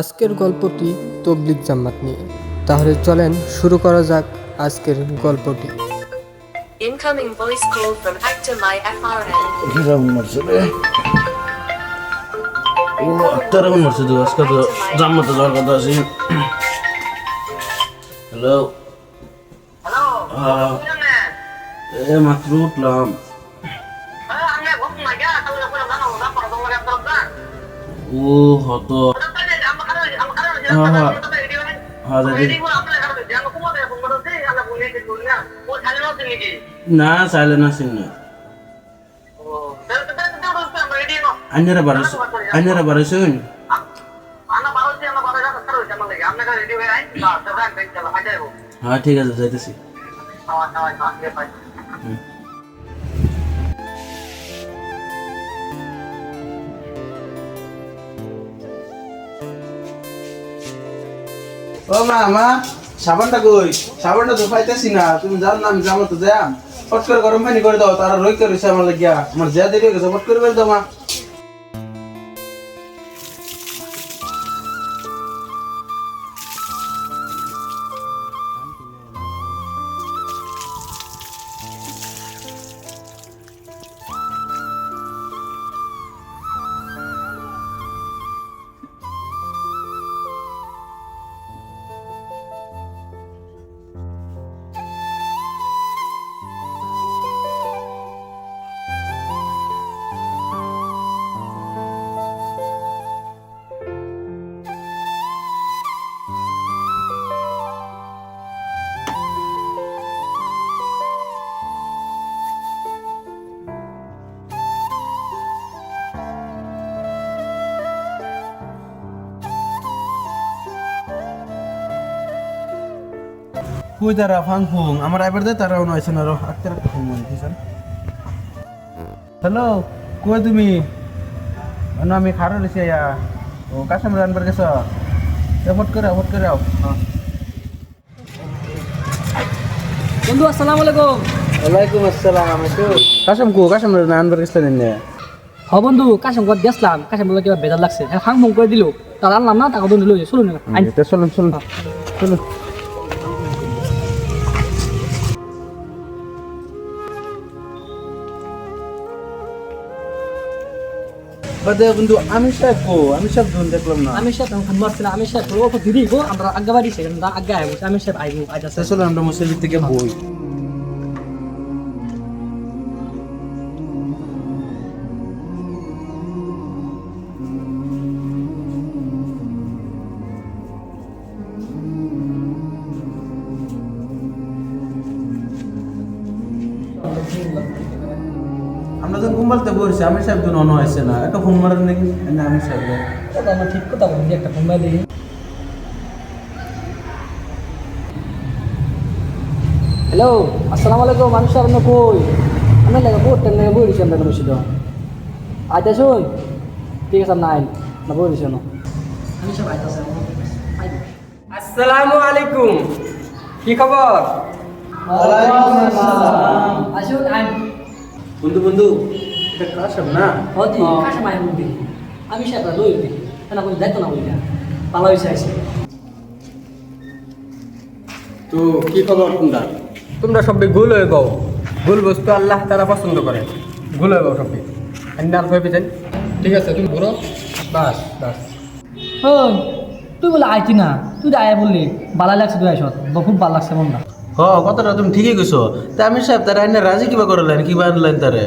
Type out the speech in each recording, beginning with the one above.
আজকের গল্পটি তবলিক জামাত নিয়ে। তাহলে চলেন শুরু করা যাক আজকের গল্পটি। Incoming voice call from actor My FRN. কিরম মারছে রে ও তেরকম মারছে তো আজকে তো জাম্মাতে যাওয়ার কথা আছে। হ্যালো এ মাত্র উঠলাম। ও হত। না চাইলে না চিন আন্যারা বারোশো আন্যারা বারোশো হ্যাঁ ঠিক আছে যাইতেছি ও মা মা সাবানটা কই? সাবানটা তো পাইতেছি না, তুমি জান না, আমি যাব তো যাম ফট করে গরম পানি করে দাও, তারা রই করেছে আমার লাগিয়া। আমার যা দেরি হয়ে গেছে, ফট করে দাও, মা। কই তারা ফাং ফুং? আমার আইবার দে তারাও নয়ছে না রো আত্মার ফোন মনে দিছেন হ্যালো কই তুমি? না আমি খারো রেছি আয়া। ও কাশাম রানবার গেছ? ফট করে ফট করে আও। হ্যাঁ। বন্ধু আসসালামু আলাইকুম। ওয়ালাইকুম আসসালাম কাশাম কো কাশাম রানবার গেছিলেন না হ বন্ধু কাশাম ঘর গেছিলাম। কাশাম বলে কিবা বেজার লাগছে। হ্যাঁ ফাং ফুং করে দিল? তার আনলাম না টাকা দিল চলুন না আইন এটা চলুন। চলুন চলুন। বাদে বন্ধু আমি সাহেব কো আমি সাহেব ধরুন দেখলাম না। আমি সাহেব এখন মারছি না আমি সাহেব অল্প দিদি গো আমরা আজ্ঞা বাড়ি সেখানে আজ্ঞা আইবো আমি সাহেব আইবো আজ আসলে আমরা মসজিদ থেকে বই। কুম্বালতে বলছি আমি সাহেব তো নন হয়েছে না। একটা ফোন মারেন নাকি? না আমি সাহেব কথা আমার ঠিক কথা বলি একটা ফোন দিই। হ্যালো আসসালামু আলাইকুম আমি সাহেব কই? আমি লাগে টাইম লাগে বই দিছি আমরা মসজিদ আজ আসুন ঠিক আছে না আইন। না বই দিছি না আমি আইতাছে আসসালামু আলাইকুম। কি খবর? আসুন আইন। বন্ধু বন্ধু। এটা কাশাম না? আমি সেটা লই দিই না কোনো বলি আইসে তো কি খবর তোমরা? তোমরা সবাই গুল হয়ে গাও। গুল বস্তু আল্লাহ তারা পছন্দ করে। গুল হয়ে গাও সবাই। আন্নার হয়ে পেতেন ঠিক আছে তুমি ঘুরো। বাস বাস। ওই তুই বলে আইতি না। তুই আয় বললি ভালো লাগছে তুই আইসত। খুব ভালো লাগছে মন না হ কথাটা তুমি ঠিকই কইছো। তা আমি সাহেব তারা এনে রাজি কিবা করলেন কিবা আনলেন তারে?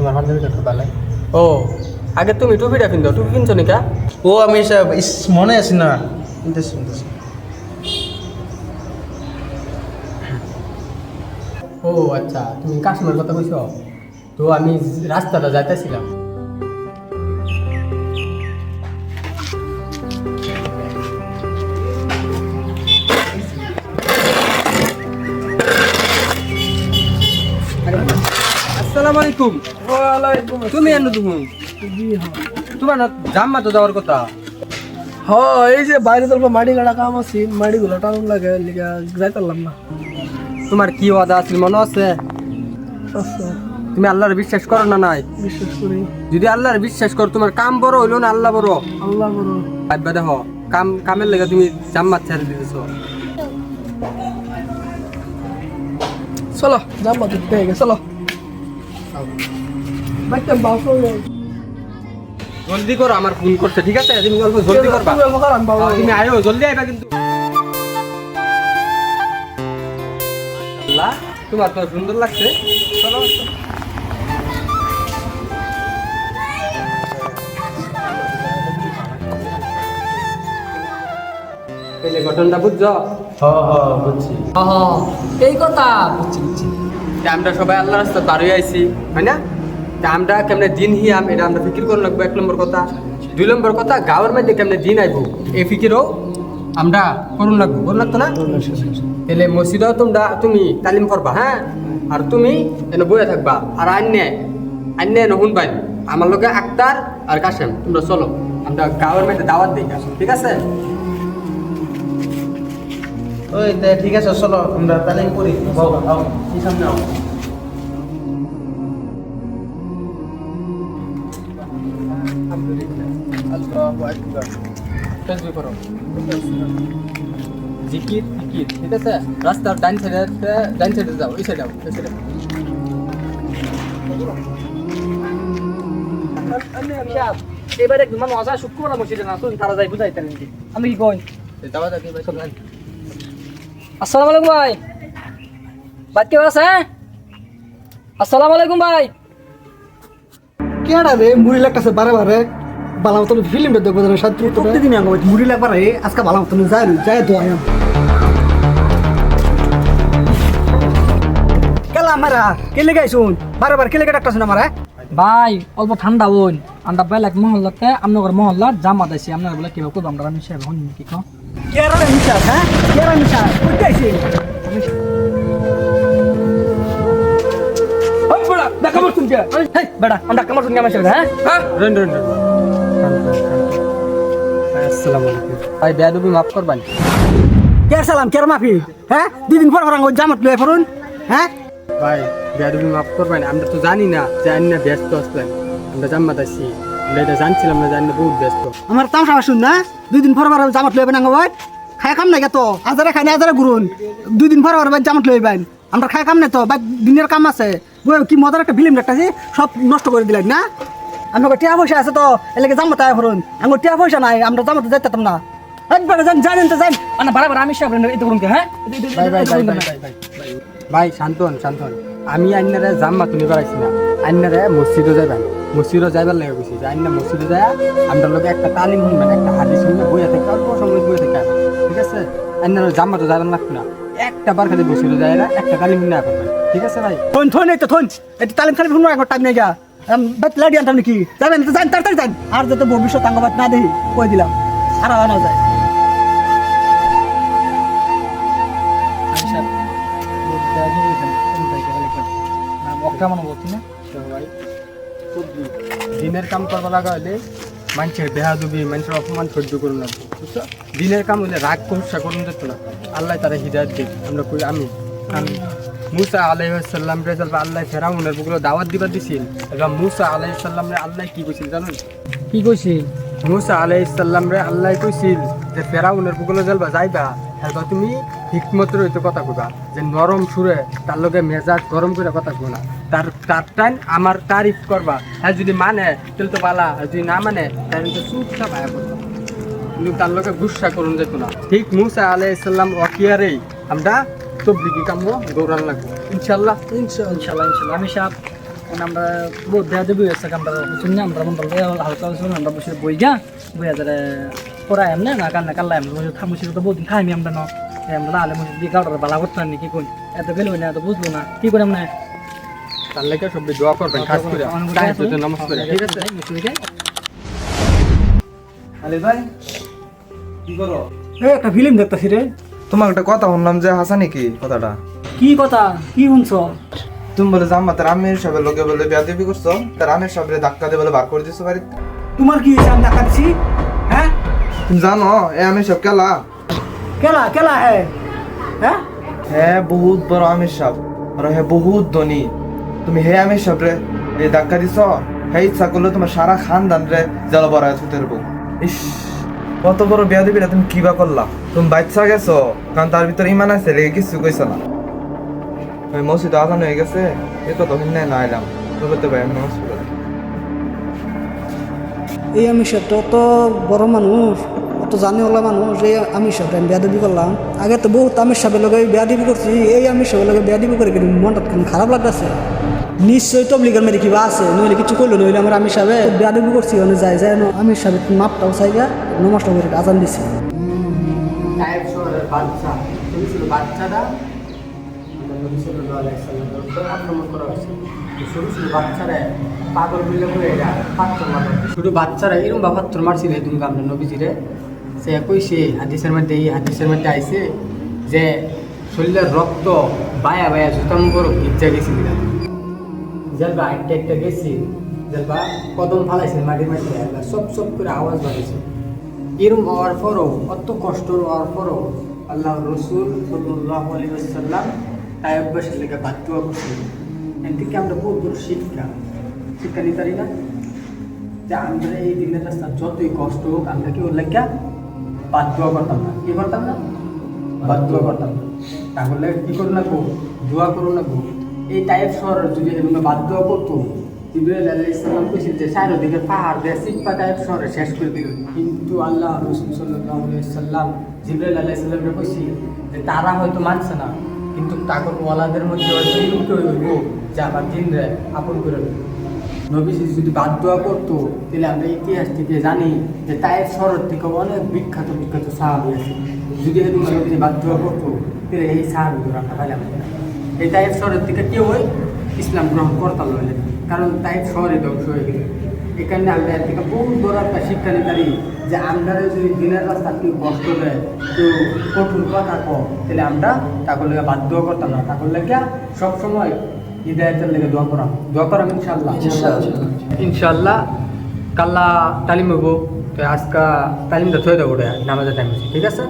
তোমার বান্ধবী কথা ভালো ও আগে তুমি টুপিটা কিনতো টুপি কিনছো নিকা? ও আমি মনে আছি না। শুনতেছি শুনতেছি ও আচ্ছা তুমি কাশ্মীর কথা কইছো? তো আমি রাস্তাটা যাইতেছিলাম। আলাইকুম। তুমি এনো তুমি তোমার না জাম্মা তো যাওয়ার কথা। হ এই যে বাইরে তো মাটি কাটা কাম আছে মাটি গুলো টানুন লাগে লিগা যাই পারলাম না। তোমার কি ওয়াদা আছিল মনে আছে? তুমি আল্লাহর বিশ্বাস করো না নাই? বিশ্বাস করি। যদি আল্লাহর বিশ্বাস করো তোমার কাম বড় হইল না আল্লাহ বড়? আল্লাহ বড়। ভাববা দেখো কাম কামের লেগে তুমি জাম্মাত ছেড়ে দিতেছো। চলো জাম্মা পেয়ে গেছে চলো। জলদি করো আমার ফোন করছে ঠিক আছে? তুমি অল্প জলদি করবা। তুমি হ্যাঁ, আয়ো জলদি আইবা কিন্তু। তোমার তো সুন্দর লাগছে। চলো। পেলে ঘটনটা বুঝছ? হ্যাঁ হ্যাঁ বুঝছি। হ। এই কথা বুঝছি বুঝছি। আমরা সবাই আল্লাহ রাস্তা হয়ে আইছি, হয় না? আমরা কেমনে দিন হিয়াম এটা আমরা ফিকির করে লাগবো, এক নম্বর কথা। দুই নম্বর কথা গাঁয়ের মধ্যে কেমনে দিন আইব? এই ফিকিরও আমরা করুন লাগবো, করুন লাগতো না? তাহলে মসজিদও তোমরা, তুমি তালিম করবা হ্যাঁ? আর তুমি এনে বয়ে থাকবা। আর আন্যে আন্যে এনে শুনবাই আমার লোকে আক্তার আর কাশেম, তোমরা চলো। আমরা গাঁয়ের মধ্যে দাওয়াত দিই ঠিক আছে? ওই তে ঠিক আছে চলো আমরা তালিম করি। বাবা সামনে আও জিকির জিকির ঠিক আছে? রাস্তার ডান সাইডে ডান সাইডে যাও এই সাইডে যাও এই সাইডে এবারে অজা শুক্রবার মসজিদে না শুন তারা যাই বুঝাইতেন নাকি আমি কি কই? দাওয়া দাও কি ভাই আসসালামু আলাইকুম ভাই। কে আছে হ্যাঁ? আসসালামু আলাইকুম ভাই। কেডা রে মুড়ি লাগতেছে বারে বারে। বালা মতন ফিল্মটা দেখব না সাত প্রতিদিন আঙ্গ মুড়ি লাগবার রে আজকে বালা মতন যাই যাই তো আয়াম। কেলা মারা কেলে গাইছুন বারে বারে কেলে ডাক্তার শুন আমারা ভাই অল্প ঠান্ডা হইন আমরা বেলাক মহল্লাতে আপনার মহল্লার জামাত আছি আপনার বলে কীভাবে করব আমরা আমি সাহেব হন কি কো কেরা মিশা হ্যাঁ? কেরা মিশা কইতে আইছে ওই বড়া দেখা মরছুন কে হেই বেটা আমরা কামার শুনকে আমার সাহেব হ্যাঁ? হ্যাঁ? রন রন আসসালামু আলাইকুম। ভাই বেয়াদবি মাফ করবেন? কের সালাম কের মাফি হ্যাঁ? দুদিন পর পর জামাত লয়ে ফরুন হ্যাঁ? ভাই বেয়াদবি মাফ করবেন? আমরা তো জানি না যে আন্না ব্যস্ত আসবেন আমরা জাম্মাত আছি। আমরা এটা জানছিলাম না আন্না বহুত ব্যস্ত আমার শুন না দুই দিন পর পর জামাত লইবেন আঙ্গ ভাই খাই কাম নাই তো আজারে খাই না আজারে ঘুরুন দুই দিন পর জামাত লইবেন আমরা খাই কাম নাই তো ভাই দিনের কাম আছে কি মজার একটা ফিল্ম দেখতেছি সব নষ্ট করে দিলেন না আমার টিয়া পয়সা আছে তো এলাকে জামাত আয় ফরুন আমার টিয়া পয়সা নাই আমরা জামাতে যাইতাম না একবার জান জানেন তো জান মানে বারবার আমি সাহেব এটা করুন হ্যাঁ ভাই ভাই ভাই ভাই ভাই ভাই ভাই শান্ত হন শান্ত হন আমি আন্নারে জাম্মা তুমি পারাইছি না। আন্নারে মসজিদও যাইবেন মসজিদও যাইবার লেগে গেছি যে আন্না মসজিদে যায় আমরা লোক একটা তালিম শুনবেন একটা হাদিস শুনবে বইয়া থেকে অল্প সময় বইয়া থেকে। ঠিক আছে? আন্নার জাম্মা তো যাবেন লাগতো না। একটা বার খালি মসজিদে যায় না একটা তালিম না করবেন ঠিক আছে ভাই? থন থন এই তো থন। এটা তালিম খালি শুনব একবার টাইম নেই গা। বাট লাডি আনতাম নাকি? যাবেন তো যান তাড়াতাড়ি যান। আর যাতে ভবিষ্যৎ আঙ্গবাদ না দেখি কই দিলাম? আর আনা যায়। আমি সাহেব অক্কা মানে বলছি না। ভাই। দিনের কাম করবা লাগা হলে মানুষের দেহা দুবি মানুষের অপমান সহ্য করুন না। বুঝছ? দিনের কাম হলে রাগ কৌশা করুন যেত না। আল্লাহ তারা হৃদায়ত দিক। আমরা কই আমি আমি মুসা আলাইসাল্লাম রে আল্লাহ ফেরাউনের বুকগুলো দাওয়াত দিবার দিছিল। এবং মুসা আলাইসাল্লাম রে আল্লাহ কি কইছিল জানেন কি কইছি মুসা আলাইসাল্লাম রে আল্লাহ কইছিল যে ফেরাউনের বুকগুলো জ্বলবা যাইবা। এবার তুমি হিকমত রইতে কথা কইবা, যে নরম সুরে তার লগে মেজাজ গরম করে কথা না। তার তার টাইম আমার তারিফ করবা আর যদি মানে তাহলে তো বালা, আর যদি না মানে তাহলে তো চুপচাপ আয়া করবা কিন্তু তার লগে গুসা করুন যেত না। ঠিক মুসা আলাইসাল্লাম ওয়াকিয়ারেই আমরা তবলিগি কাম্য গৌরান লাগবো। ইনশাল্লাহ ইনশাল্লাহ ইনশাল্লাহ আমি সাহেব মানে আমরা বহুত দেয়া দেবী আছে আমরা শুনি আমরা মন্ডল হালকা শুনি আমরা বসে বই যা বই হাজারে পড়াই এমনি না কান্না কাল্লা এমনি বসে থাম তো বহুত খাইমি আমরা, না। আমরা আলে বসে দিয়ে গাড়ি বালা করতে পারি কি এত গেল না এত বুঝলো না। কি করে আমরা তার লেগে সব দোয়া করবেন খাস করে নামাজ পড়ে ঠিক আছে আলি ভাই কি করো? এই একটা ফিল্ম দেখতেছি রে। তোমার একটা কথা শুনলাম যে হাসা নাকি কথাটা? কি কথা? কি শুনছ? তুমি বলে জাম্মাতের আমির সাহেবের লোকে বলে বিয়া দেবী করছ। তার আমির সাহেবের ধাক্কা দিয়ে বলে বার করে দিছো বাড়িতে। তোমার কি আমি দিছি? হ্যাঁ? তুমি জানো এ আমির সাহেব কেলা। কেলা কেলা হ্যাঁ হ্যাঁ? হ্যাঁ বহুত বড় আমির সাহেব আর হ্যাঁ বহুত ধনী। তুমি হে আমির সাহেবরে এই ধাক্কা দিছ? হে ইচ্ছা করলে তোমার সারা খানদান রে জল বড়ায় ছুটে দেবো ইস কত বড় বিয়া দিবি তুমি কি বা করলা? তুমি বাচ্চা গেছো কারণ তার ভিতরে ইমান আছে লেগে কিছু কইছ না। ওই মসজিদ আজান হয়ে গেছে এ কত হিন্দায় না এলাম তো বলতে পারি আমি এই আমি সাহেবটা অত বড় মানুষ। অত জানিওয়ালা মানুষ এই আমি সাহেব আমি বেয়াদবি করলাম। আগে তো বহুত আমির সাহেবের লগে বেয়াদবি করছি, এই আমি সাহেবের লগে বেয়াদবি করে কিন্তু মনটা খারাপ লাগতেছে। নিশ্চয়ই তবলিগের মেরে কিবা আছে নইলে কিছু করল নইলে আমার আমি সাহেবে বেয়াদবি করছি ওনে যাই যায় আমি সাহেব মাপটাও চাইগা নমাজটা করে আজান দিছি। তুমি তো শুধু বাচ্চারা এরকম বা পাথর মারছিল দুর্গা আমরা নবীজিরে। সে কইছে হাদিসের মধ্যে, এই হাদিসের মধ্যে আইছে যে শরীরের রক্ত বায়া বায়া জুতাম করো ভিজা গেছিল জেলবা একটা একটা গেছি। জেলবা কদম ফালাইছে মাটির মাটি সব সব করে আওয়াজ বাড়িয়েছে এরম হওয়ার পরও, অত কষ্ট হওয়ার পরও আল্লাহ রসুল সাল্লাহ আলী সাল্লাম তাই অভ্যাসের লেগে বাধ্য এর থেকে আমরা বহুত বড় শিক্ষা। শিক্ষা নিতে পারি না। যে আমরা এই দিনের রাস্তা যতই কষ্ট হোক, আমরা কি ওর লেখা বাধ্য করতাম না। কি করতাম না? বাধ্য করতাম না। তাহলে কি করুন না গো? দোয়া করুন না গো। এই টাইপ শহরের যদি এরকম বাধ্য করতো, ইব্রাহিম আলাহ ইসলাম কইছিল যে, চারিদিকে পাহাড় দিয়ে সিপ্পা টাইপ শহরে শেষ করে দিল কিন্তু আল্লাহ রসুল সাল্লাম, জিব্রাইল আলাহ ইসলামকে কইছি যে, তারা হয়তো মানছে না, কিন্তু তাকর ওয়ালাদের মধ্যে হয়তো কেউ যে আমার দিনরে আপন করে। নবীজি যদি বাদ দোয়া করতো, তাহলে আমরা ইতিহাস থেকে জানি যে তায়ের শহর থেকে অনেক বিখ্যাত বিখ্যাত সাহাবি আছে। যদি এরকম নবীজি বাদ দোয়া করতো, তাহলে এই সাহাবিগুলো আমরা পাইলাম এই তায়ের শহরের থেকে কেউ ওই ইসলাম গ্রহণ করতাম নইলে কারণ তায়ের শহরে ধ্বংস হয়ে গেল এখানে আমরা এর থেকে বহু বড় একটা শিক্ষা নিতে পারি যে আমরা যদি দিনের রাস্তা কেউ কষ্ট দেয়, কেউ কঠোর কথা কম তাহলে আমরা তাকে দোয়া করতাম না। তাকে লেগে সবসময় হৃদায়তের লেগে দোয়া করাম দোয়া করাম ইনশাল্লাহ ইনশাল্লাহ কাল্লা তালিম হইব। তো আজকা তালিমটা থয়ে দেবো ওটা নামাজের টাইম আছে ঠিক আছে?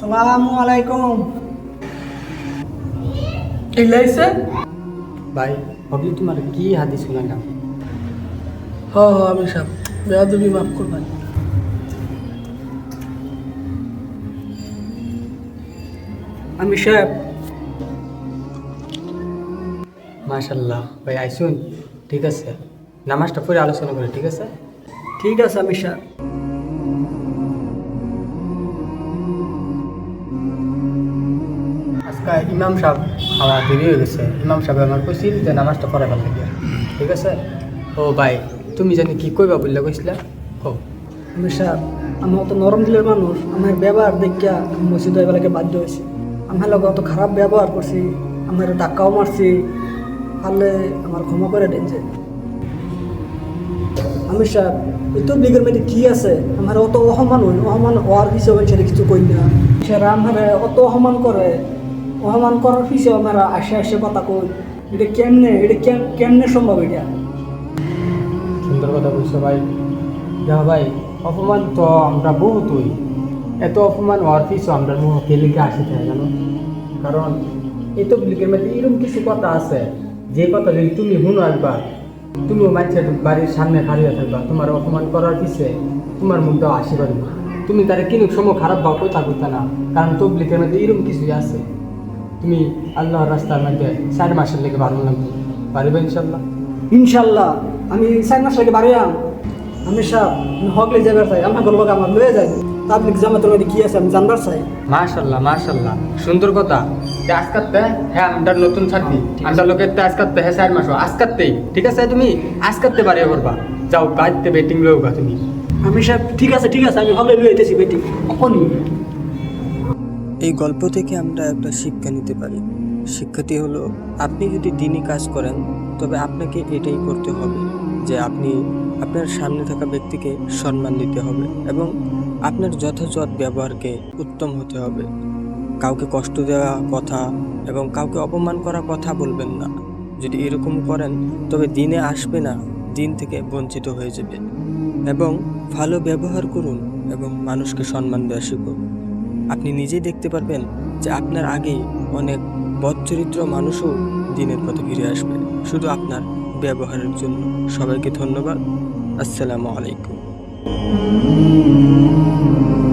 সালামু আলাইকুম। ইলাইছে ভাই ভাবলি তোমার কি হাদিস শুনাইলাম? হ হ আমি সাহেব বেয়াদবি মাফ করবেন। আমি সাহেব। মাশাল্লাহ ভাই আইসুন। ঠিক আছে। নামাজটা পরে আলোচনা করে ঠিক আছে? ঠিক আছে আমি সাহেব। আজকে ইমাম সাহেব আমার দেরি হয়ে গেছে। ইমাম সাহেব আমার কইছিল যে নামাজটা পড়ে ভালো লাগে। ঠিক আছে? ও ভাই তুমি জানি কি কইবা বললে কইছিলা? ও। আমি সাহেব আমি অত নরম দিলের মানুষ আমার ব্যবহার দেখিয়া মসজিদ হইবালাকে বাধ্য হয়েছি। আমার লগে অত খারাপ ব্যবহার করছি, আমার ধাক্কাও মারছি, পারলে আমার ক্ষমা করে দেন যে। আমি সাহেব তো বিগের মধ্যে কি আছে? আমার অত অসমান হই অসমান হওয়ার পিছিয়ে সেটা কিছু কই না। সেরা আমার অত অসমান করে অসমান করার পিছিয়ে আমার আসে আসে কথা কই, এটা কেমনে, এটা কেম- কেমনে সম্ভব এটা? সুন্দর কথা বলছো ভাই। দেখো ভাই, অপমান তো আমরা বহুত হই। এত অপমান হওয়ার পিছু আমরা মুখ আসি থাকে জানো? কারণ এই তো লিখের মধ্যে এরকম কিছু কথা আছে। যে কথা যদি তুমি শুনো একবার, তুমিও মানুষের বাড়ির সামনে হারিয়ে থাকবা। তোমার অপমান করার পিছে তোমার মুখ দেওয়া আসি পারবে। তুমি তারা কিনুক সময় খারাপ ভাব কথা করতে না, কারণ তবলিকের মধ্যে এরকম কিছুই আছে। তুমি আল্লাহর রাস্তার মধ্যে চার মাসের লেগে ভালো লাগবে পারবে ইনশাল্লাহ। ইনশাল্লাহ। আমি চার মাস লাগে বাড়িয়াম আমি। আমি হকলে চাই। আমার গল্প আমার লয়ে যাই তা আপনি জামাতের মধ্যে কি আছে আমি জানবার চাই। মাশাল্লাহ মাশাল্লাহ। সুন্দর কথা। যে আজকাতে হ্যাঁ আমরা নতুন ছাড়বি আমরা লোকের তো আজকাতে হ্যাঁ চার মাস আজকাতেই ঠিক আছে তুমি? আজকাতে পারে করবা যাও বাড়িতে বেটিং লোক তুমি। আমি সাহেব ঠিক আছে ঠিক আছে আমি হকলে লয়ে যেতেছি বেটি অখনই এই গল্প থেকে আমরা একটা শিক্ষা নিতে পারি। শিক্ষাটি হলো আপনি যদি দিনই কাজ করেন তবে আপনাকে এটাই করতে হবে যে আপনি আপনার সামনে থাকা ব্যক্তিকে সম্মান দিতে হবে এবং আপনার যথাযথ ব্যবহারকে উত্তম হতে হবে। কাউকে কষ্ট দেওয়া কথা এবং কাউকে অপমান করা কথা বলবেন না। যদি এরকম করেন, তবে দিনে আসবে না, দিন থেকে বঞ্চিত হয়ে যাবে এবং ভালো ব্যবহার করুন এবং মানুষকে সম্মান দেওয়া শিখুন। আপনি নিজেই দেখতে পারবেন যে আপনার আগেই অনেক বদচরিত্র মানুষও দিনের পথে ফিরে আসবে। শুধু আপনার ব্যবহারের জন্য। সবাইকে ধন্যবাদ। আসসালামু আলাইকুম। Thank you.